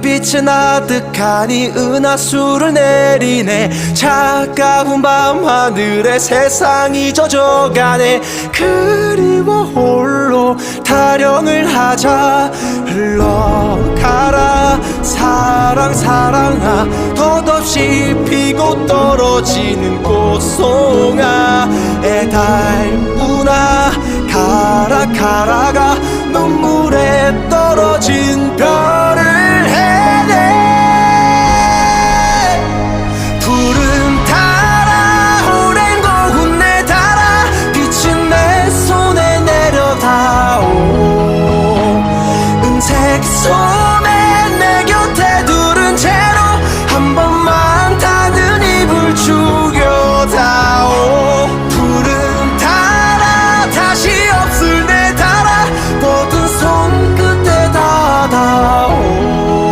빛은 아득하니 은하수를 내리네. 차가운 밤하늘에 세상이 젖어가네. 그리워 홀로 타령을 하자. 흘러가라. 사랑 사랑아. 덧없이 피고 떨어지는 꽃송아 애달무나 가라 눈물에 exhausted